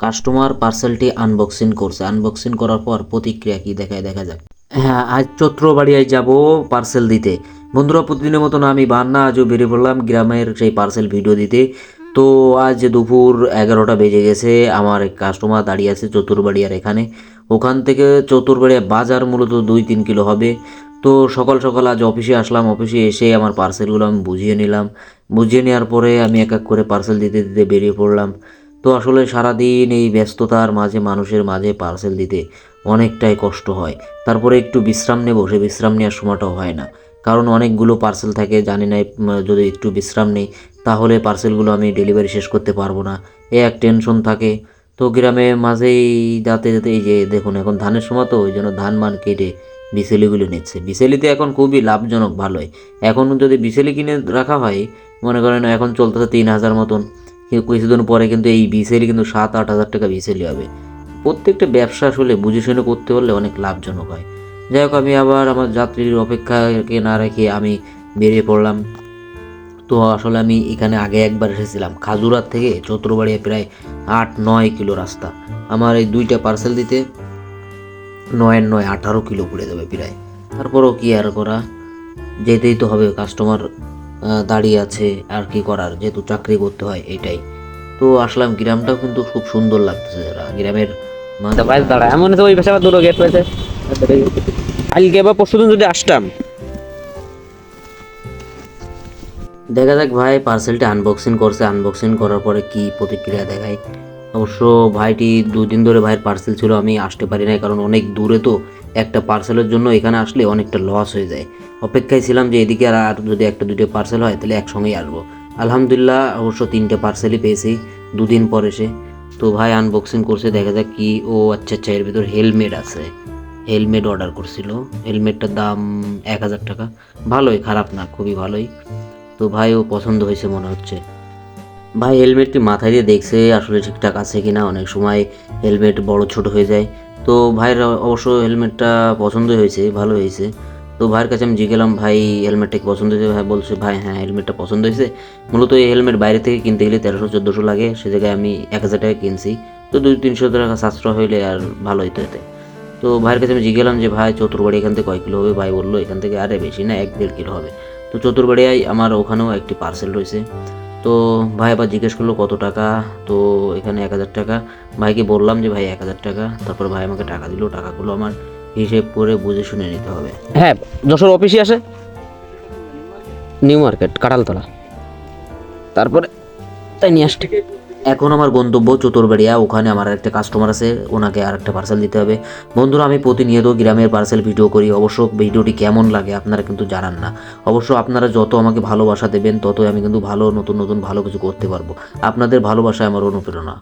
Customer পার্সেলটি unboxing করছে। Unboxing করার পর প্রতিক্রিয়া কি দেখায়? দেখা যাক। হ্যাঁ আজ চৈত্রবাড়িয়ায় যাব পার্সেল দিতে। বন্ধুরা, প্রতিদিনের মতন আমি বান্না আজও বেরিয়ে পড়লাম গ্রামের সেই পার্সেল ভিডিও দিতে। তো আজ দুপুর এগারোটা বেজে গেছে, আমার এক কাস্টমার দাঁড়িয়ে আছে চতুর্বাড়িয়ার এখানে। ওখান থেকে চতুর্বাড়িয়া বাজার মূলত দুই তিন কিলো হবে। তো সকাল সকাল আজ অফিসে আসলাম। অফিসে এসে আমার পার্সেলগুলো আমি বুঝিয়ে নিলাম। বুঝিয়ে নেওয়ার পরে আমি এক এক করে পার্সেল দিতে দিতে বেরিয়ে পড়লাম। তো আসলে সারাদিন এই ব্যস্ততার মাঝে, মানুষের মাঝে পার্সেল দিতে অনেকটাই কষ্ট হয়। তারপরে একটু বিশ্রাম নেব, সে বিশ্রাম নেওয়ার সময়টাও হয় না। কারণ অনেকগুলো পার্সেল থাকে, জানি না যদি একটু বিশ্রাম নেই, তাহলে পার্সেলগুলো আমি ডেলিভারি শেষ করতে পারব না। এ এক টেনশন থাকে। তো গ্রামে মাঝেই যাতে যেতে এই যে দেখুন, এখন ধানের সময় তো, ওই জন্য ধান মান কেটে বিসেলিগুলো নিচ্ছে। বিসেলিতে এখন খুবই লাভজনক, ভালোই। এখন যদি বিসেলি কিনে রাখা হয়, মনে করেন এখন চলতেছে তিন হাজার মতন। কিছুদিন পরে কিন্তু এই বিসেলি কিন্তু সাত, আট হাজার টাকা বিসেলি হবে। প্রত্যেকটা ব্যবসা আসলে বুঝে শুনে করতে পারলে অনেক লাভজনক হয়। যাই হোক, আমি আবার আমার যাত্রীর অপেক্ষাকে না রেখে আমি বেরিয়ে পড়লাম। তো আসলে আমি এখানে আগে একবার এসেছিলাম। খাজুরার থেকে চতুরবাড়িয়া প্রায় আট, নয় কিলো রাস্তা। আমার এই দুইটা পার্সেল দিতে নয় নয়, আঠারো কিলো পড়ে যাবে প্রায়। তারপরও কি আর করা? যেতেই তো হবে কাস্টমার দাঁড়িয়ে আছে আর কি করার যেহেতু চাকরি করতে হয় এটাই তো আসলাম গ্রামটাও কিন্তু খুব সুন্দর লাগতেছে যারা। গ্রামের বাইরে দাঁড়া এমন তো ওই পাশে আবার দুটো গেট রয়েছে। কালকে বা পরশু যদি আসতাম। দেখা যাক ভাই পার্সেলটা আনবক্সিং করছে। আনবক্সিং করার পরে কি প্রতিক্রিয়া দেখায়। অবশ্য ভাইটি দুই দিন ধরে ভাইয়ের পার্সেল ছিল আমি আসতে পারি নাই কারণ অনেক দূরে তো। একটা পার্সেলের জন্য এখানে আসলে অনেকটা লস হয়ে যায়। অপেক্ষায় ছিলাম যে এদিকে আর যদি একটা দুটো পার্সেল হয়, তাহলে একসঙ্গেই আসব। আলহামদুলিল্লাহ অবশ্য তিনটে পার্সেলই পেয়েছি, দুদিন পর এসে। তো ভাই আনবক্সিং করছে, দেখা যাক কি। ও আচ্ছা আচ্ছা এর ভিতর হেলমেট আছে। হেলমেট অর্ডার করছিল। হেলমেটটার দাম এক হাজার টাকা। ভালোই, খারাপ না, খুবই ভালোই। তো ভাই, ও পছন্দ হয়েছে মনে হচ্ছে। ভাই হেলমেটটি মাথায় দিয়ে দেখছে আসলে ঠিকঠাক আছে কিনা। অনেক সময় হেলমেট বড় ছোট হয়ে যায়। তো ভাইয়ের অবশ্য হেলমেটটা পছন্দ হয়েছে, ভালো হয়েছে। তো ভাইয়ের কাছে আমি জিগেলাম ভাই, হেলমেটটা কি পছন্দ হয়েছে? ভাই বলছে, ভাই হ্যাঁ হেলমেটটা পছন্দ হয়েছে। মূলত এই হেলমেট বাইরে থেকে কিনতে গেলে তেরোশো, চোদ্দোশো লাগে। সে জায়গায় আমি এক হাজার টাকা কিনছি। তো দুই, তিনশো টাকা সাশ্রয় হইলে আর ভালো হইতে হতে তো ভাইয়ের কাছে আমি জিগেলাম যে, ভাই, চতুর্বাড়ি এখান থেকে কয় কিলো হবে? ভাই বলল, এখান থেকে আরে বেশি না, এক দেড় কিলো হবে। তো চতুর্বাড়িয়ায় আমার ওখানেও একটি পার্সেল রয়েছে। তো ভাই আবার জিজ্ঞেস করল, কত টাকা? তো এখানে এক হাজার টাকা। ভাইকে বললাম যে, ভাই, এক হাজার টাকা। তারপর ভাই আমাকে টাকা দিল, টাকাগুলো আমার হিসেব করে বুঝে শুনে নিতে হবে। হ্যাঁ যশোর অফিসে আসে। New market, Kathaltala. তারপরে তাই নিয়ে আসতে এখন আমার গন্তব্য চতুরবাড়িয়া। ওখানে আমার একটা কাস্টমার আছে, ওনাকে আর একটা পার্সেল দিতে হবে। বন্ধুরা, আমি প্রতিনিয়ত গ্রামের পার্সেল ভিডিও করি। অবশ্য ভিডিওটি কেমন লাগে আপনারা কিন্তু জানান না। অবশ্য আপনারা যত আমাকে ভালোবাসা দেবেন, ততই আমি কিন্তু ভালো, নতুন নতুন ভালো কিছু করতে পারব। আপনাদের ভালোবাসায় আমার অনুপ্রেরণা।